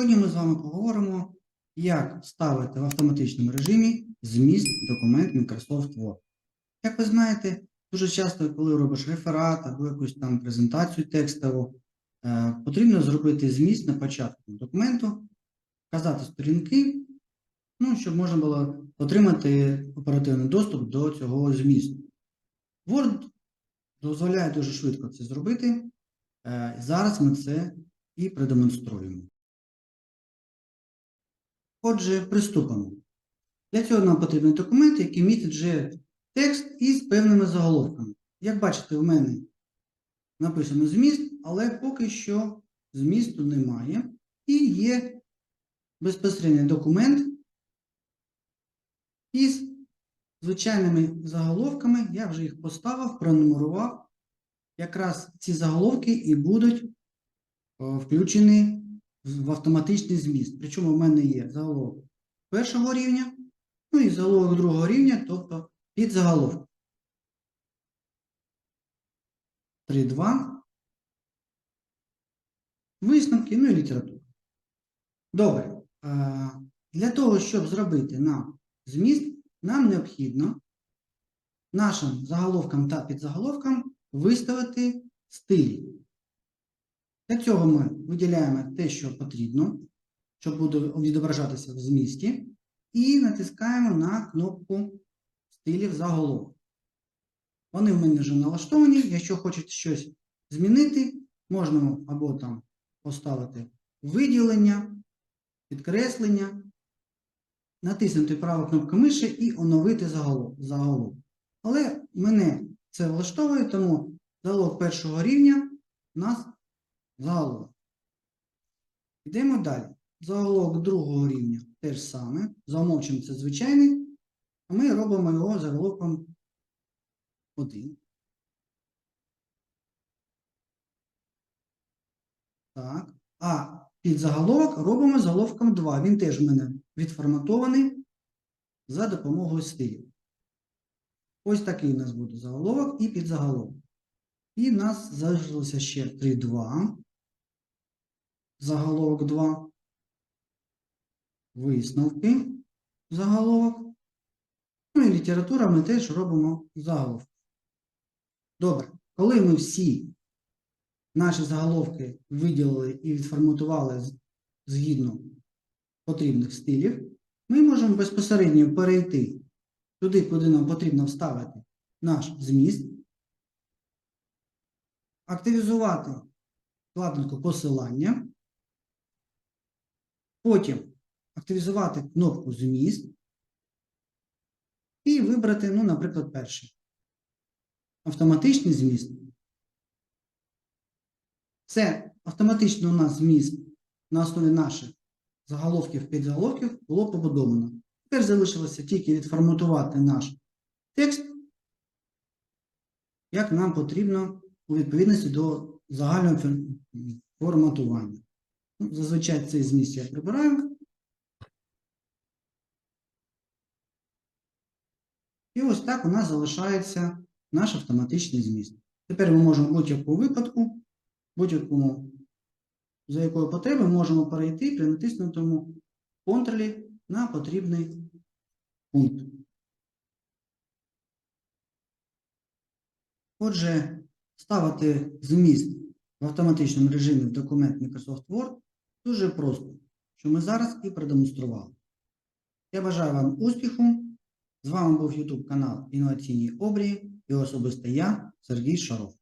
Сьогодні ми з вами поговоримо, як ставити в автоматичному режимі зміст документ Microsoft Word. Як ви знаєте, дуже часто, коли робиш реферат або якусь там презентацію текстову, е, потрібно зробити зміст на початку документу, вказати сторінки, ну, щоб можна було отримати оперативний доступ до цього змісту. Word дозволяє дуже швидко це зробити. Е, Зараз ми це і продемонструємо. Отже, приступимо. Для цього нам потрібен документ, який містить вже текст із певними заголовками. Як бачите, в мене написано зміст, але поки що змісту немає. І є безпосередньо документ із звичайними заголовками. Я вже їх поставив, пронумерував. Якраз ці заголовки і будуть включені в автоматичний зміст. Причому в мене є заголовок першого рівня, ну і заголовок другого рівня, тобто під заголовок. 3.2. Висновки, ну і література. Добре. Для того, щоб зробити нам зміст, нам необхідно нашим заголовкам та підзаголовкам виставити стилі. Для цього ми виділяємо те, що потрібно, щоб буде відображатися в змісті, і натискаємо на кнопку стилів заголовок. Вони в мене вже налаштовані. Якщо хочете щось змінити, можна або там поставити виділення, підкреслення, натиснути праву кнопку миші і оновити заголовок. Але мене це влаштовує, тому заголовок першого рівня у нас заголовок. Йдемо далі. Заголовок другого рівня теж саме. За умовченням це звичайний, а ми робимо його заголовком 1. Так. А під заголовок робимо заголовком 2. Він теж в мене відформатований за допомогою стилів. Ось такий у нас буде заголовок і підзаголовок. І нас залишилося ще 3.2. Заголовок 2. Висновки. Заголовок. Ну і література ми теж робимо заголовок. Добре. Коли ми всі наші заголовки виділили і відформатували згідно потрібних стилів, ми можемо безпосередньо перейти туди, куди нам потрібно вставити наш зміст, активізувати вкладинку посилання, потім активізувати кнопку зміст і вибрати, ну, наприклад, перший. Автоматичний зміст. Це автоматично у нас зміст на основі наших заголовків підзаголовків було побудовано. Тепер залишилося тільки відформатувати наш текст, як нам потрібно у відповідності до загального форматування. Ну, Зазвичай цей зміст я прибираю. І ось так у нас залишається наш автоматичний зміст. Тепер ми можемо в будь-якому випадку, будь-якому, за якою потребою, можемо перейти при натиснутому контролі на потрібний пункт. Отже, ставити зміст в автоматичному режимі в документ Microsoft Word дуже просто, що ми зараз і продемонстрували. Я бажаю вам успіху. З вами був YouTube канал Інноваційні Обрії і особисто я, Сергій Шаров.